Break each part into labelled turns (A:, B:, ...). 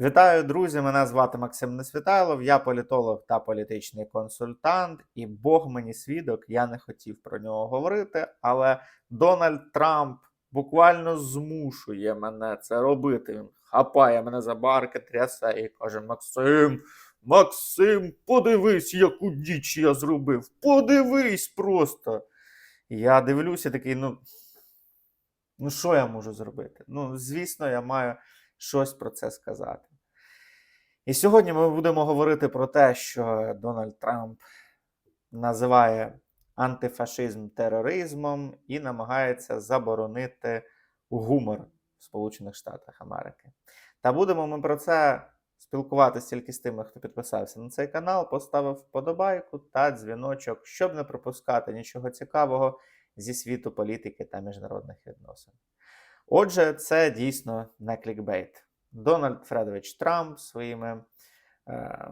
A: Вітаю, друзі! Мене звати Максим Несвітайлов, я політолог та політичний консультант, і Бог мені свідок, я не хотів про нього говорити, але Дональд Трамп буквально змушує мене це робити. Він хапає мене за барки, трясе і каже: Максим, Максим, подивись, яку діч я зробив. Подивись просто. Я дивлюся, такий, ну. Ну, що я можу зробити? Ну, звісно, я маю щось про це сказати. І сьогодні ми будемо говорити про те, що Дональд Трамп називає антифашизм тероризмом і намагається заборонити гумор в Сполучених Штатах Америки. Та будемо ми про це спілкуватися тільки з тими, хто підписався на цей канал, поставив вподобайку та дзвіночок, щоб не пропускати нічого цікавого зі світу політики та міжнародних відносин. Отже, це дійсно не клікбейт. Дональд Фредович Трамп своїми е,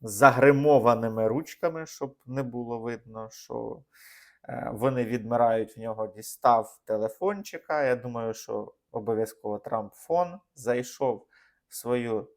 A: загримованими ручками, щоб не було видно, що е, вони відмирають в нього, дістав телефончика. Я думаю, що обов'язково Трамп фон зайшов в свою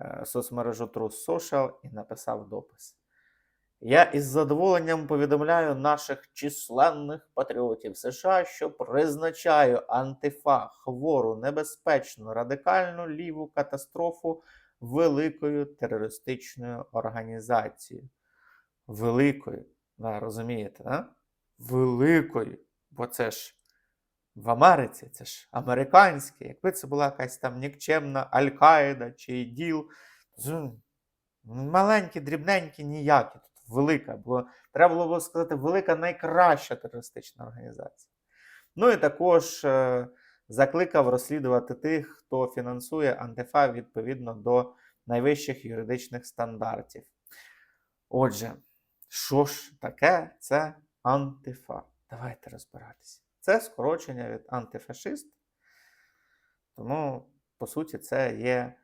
A: е, соцмережу True Social і написав допис. Я із задоволенням повідомляю наших численних патріотів США, що призначаю антифа хвору, небезпечну, радикальну ліву катастрофу великою терористичною організацією. Великою, да, розумієте, да? великою. Бо це ж в Америці, це ж американське. Якби це була якась там нікчемна Аль-Каїда чи ІДІЛ, маленькі, дрібненькі, ніякі велика. Було, треба було сказати, велика найкраща терористична організація. Ну і також е, закликав розслідувати тих, хто фінансує антифа відповідно до найвищих юридичних стандартів. Отже, що ж таке це антифа? Давайте розбиратися. Це скорочення від антифашист. Тому, по суті, це є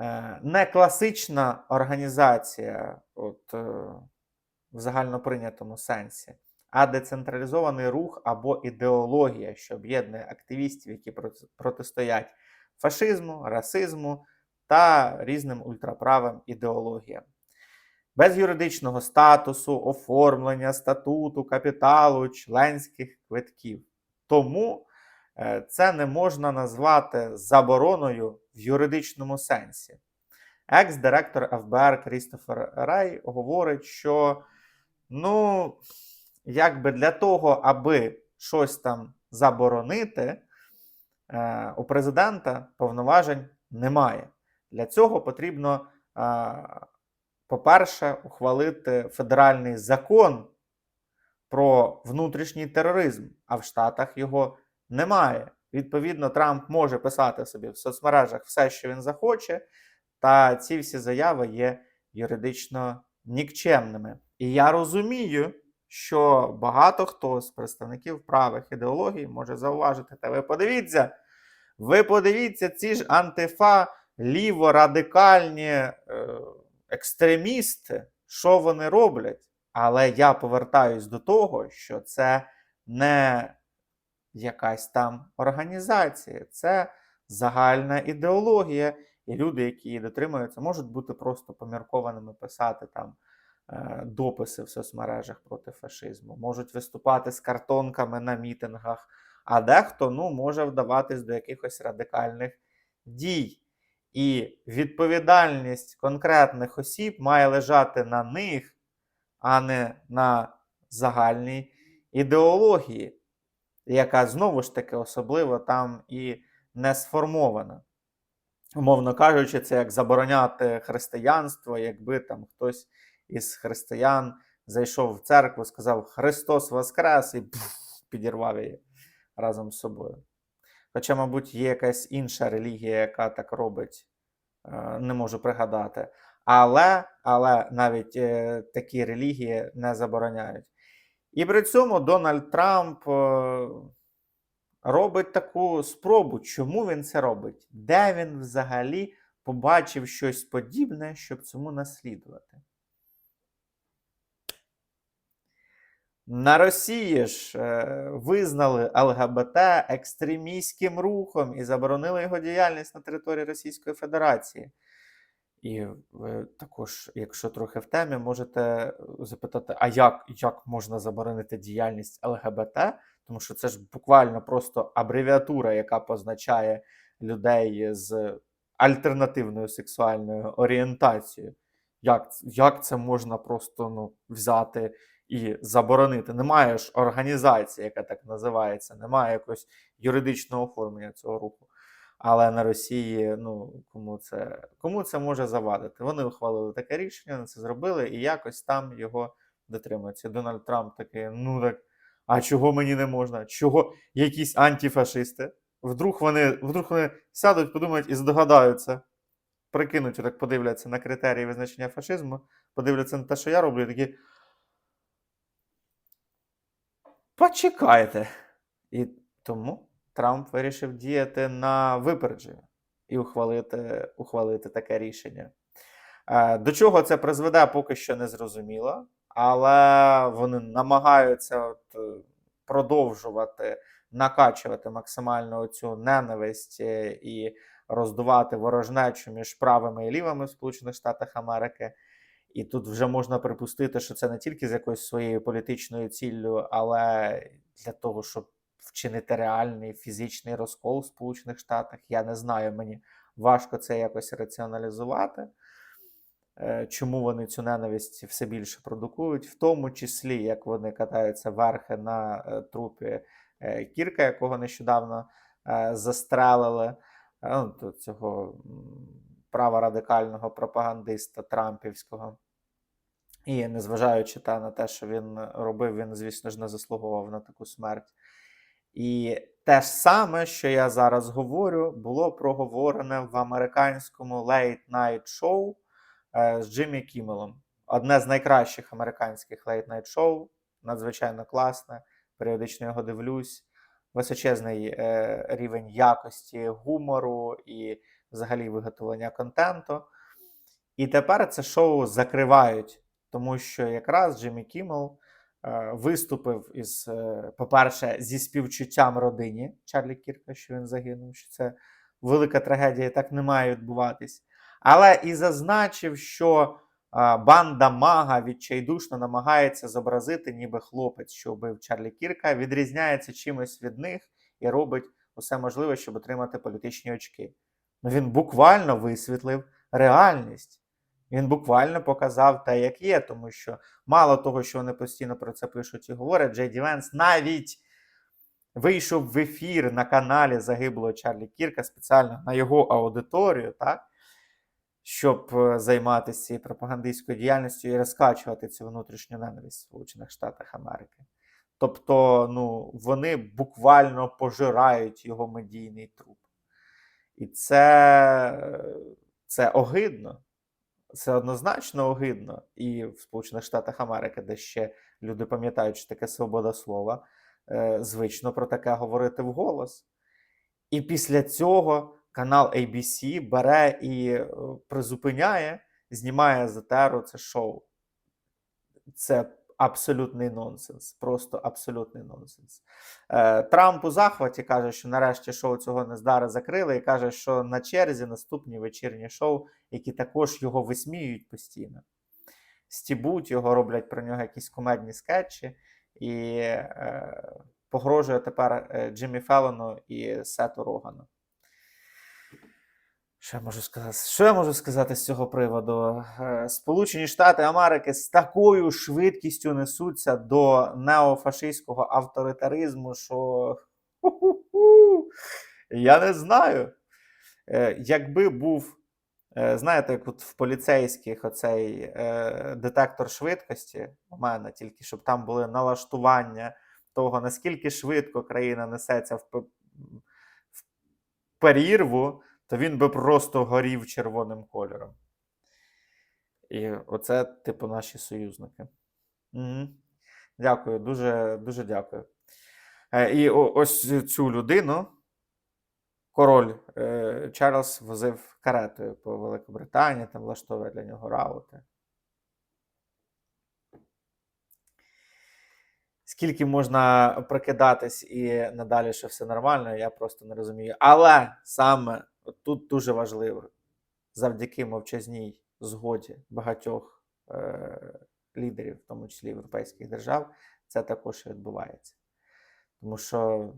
A: е, не класична організація. от, е, в загальноприйнятому сенсі, а децентралізований рух або ідеологія, що об'єднує активістів, які протистоять фашизму, расизму та різним ультраправим ідеологіям. Без юридичного статусу, оформлення, статуту, капіталу, членських квитків. Тому е, це не можна назвати забороною в юридичному сенсі. Екс-директор ФБР Крістофер Рей говорить, що Ну, якби для того, аби щось там заборонити, е, у президента повноважень немає. Для цього потрібно, е, по-перше, ухвалити федеральний закон про внутрішній тероризм, а в Штатах його немає. Відповідно, Трамп може писати собі в соцмережах все, що він захоче, та ці всі заяви є юридично нікчемними. І я розумію, що багато хто з представників правих ідеологій може зауважити, та ви подивіться, ви подивіться, ці ж антифа ліворадикальні е, екстремісти, що вони роблять. Але я повертаюсь до того, що це не якась там організація, це загальна ідеологія. І люди, які її дотримуються, можуть бути просто поміркованими писати там дописи в соцмережах проти фашизму, можуть виступати з картонками на мітингах, а дехто ну, може вдаватись до якихось радикальних дій. І відповідальність конкретних осіб має лежати на них, а не на загальній ідеології, яка знову ж таки особливо там і не сформована умовно кажучи, це як забороняти християнство, якби там хтось із християн зайшов в церкву, сказав Христос Воскрес і пф, підірвав її разом з собою. Хоча, мабуть, є якась інша релігія, яка так робить, е, не можу пригадати. Але але навіть е, такі релігії не забороняють. І при цьому Дональд Трамп е, робить таку спробу. Чому він це робить? Де він взагалі побачив щось подібне, щоб цьому наслідувати? На Росії ж е, визнали ЛГБТ екстремістським рухом і заборонили його діяльність на території Російської Федерації. І ви також, якщо трохи в темі, можете запитати, а як, як можна заборонити діяльність ЛГБТ? Тому що це ж буквально просто абревіатура, яка позначає людей з альтернативною сексуальною орієнтацією. Як, як це можна просто ну, взяти і заборонити? Немає ж організації, яка так називається, немає якогось юридичного оформлення цього руху. Але на Росії, ну кому це кому це може завадити? Вони ухвалили таке рішення, це зробили і якось там його дотримуються. Дональд Трамп такий, ну так, а чого мені не можна? Чого якісь антифашисти? Вдруг вони, вдруг вони сядуть, подумають і здогадаються, прикинуть, так подивляться на критерії визначення фашизму, подивляться на те, що я роблю, і такі. Почекайте. І тому Трамп вирішив діяти на випередження і ухвалити, ухвалити таке рішення. Е, До чого це призведе, поки що не зрозуміло, але вони намагаються от, е, продовжувати накачувати максимально цю ненависть е, і роздувати ворожнечу між правими і лівими в Сполучених Штатах Америки. І тут вже можна припустити, що це не тільки з якоюсь своєю політичною ціллю, але для того, щоб вчинити реальний фізичний розкол в Сполучених Штатах. Я не знаю, мені важко це якось раціоналізувати. Е, Чому вони цю ненависть все більше продукують, в тому числі, як вони катаються верхи на е, трупі е, Кірка, якого нещодавно застрелили, ну, цього праворадикального пропагандиста Трампівського. І незважаючи та, на те, що він робив, він, звісно ж, не заслуговував на таку смерть. І те ж саме, що я зараз говорю, було проговорене в американському Late Night Show е, з Джиммі Кіммелом. Одне з найкращих американських Late Night Show, надзвичайно класне. Періодично його дивлюсь. Височезний е, рівень якості гумору і взагалі виготовлення контенту. І тепер це шоу закривають, тому що якраз Джиммі Кіммел е, виступив із, е, по-перше, зі співчуттям родині Чарлі Кірка, що він загинув, що це велика трагедія, так не має відбуватись. Але і зазначив, що е, банда Мага відчайдушно намагається зобразити, ніби хлопець, що вбив Чарлі Кірка, відрізняється чимось від них і робить усе можливе, щоб отримати політичні очки. Ну, він буквально висвітлив реальність. Він буквально показав те, як є, тому що мало того, що вони постійно про це пишуть і говорять, Джей Ді Венс навіть вийшов в ефір на каналі загиблого Чарлі Кірка спеціально на його аудиторію, так? щоб е, займатися цією пропагандистською діяльністю і розкачувати цю внутрішню ненависть в Сполучених Штатах Америки. Тобто, ну, вони буквально пожирають його медійний труп. І це, це огидно. Це однозначно огидно. І в Сполучених Штатах Америки, де ще люди пам'ятають, що таке свобода слова, е, звично про таке говорити вголос. І після цього канал ABC бере і е, призупиняє, знімає з це шоу. Це абсолютний нонсенс. Просто абсолютний нонсенс. Е, Трамп у захваті каже, що нарешті шоу цього не здари закрили, і каже, що на черзі наступні вечірні шоу, які також його висміюють постійно. Стібуть його, роблять про нього якісь кумедні скетчі, і е, погрожує тепер е, Джиммі Феллону і Сету Рогану. Що я можу сказати? Що я можу сказати з цього приводу? Е, Сполучені Штати Америки з такою швидкістю несуться до неофашистського авторитаризму, що я не знаю. Е, Якби був, е, знаєте, як от в поліцейських оцей детектор швидкості у мене, тільки щоб там були налаштування того, наскільки швидко країна несеться в перірву, то він би просто горів червоним кольором. І оце, типу, наші союзники. Угу. Дякую, дуже, дуже дякую. Е, і ось цю людину король е, Чарльз возив каретою по Великобританії, там влаштовує для нього раути. скільки можна прикидатись і надалі, що все нормально, я просто не розумію. Але саме тут дуже важливо, завдяки мовчазній згоді багатьох е- лідерів, в тому числі європейських держав, це також і відбувається. Тому що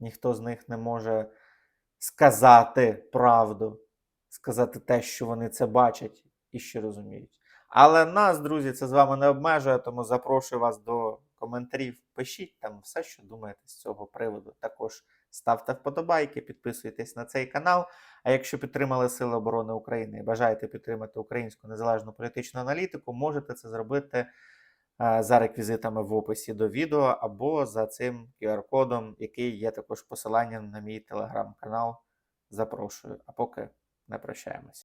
A: ніхто з них не може сказати правду, сказати те, що вони це бачать і що розуміють. Але нас, друзі, це з вами не обмежує, тому запрошую вас до коментарів. Пишіть там все, що думаєте з цього приводу. Також ставте вподобайки, підписуйтесь на цей канал. А якщо підтримали Сили оборони України і бажаєте підтримати українську незалежну політичну аналітику, можете це зробити е, за реквізитами в описі до відео або за цим QR-кодом, який є також посиланням на мій телеграм-канал. Запрошую. А поки не прощаємось.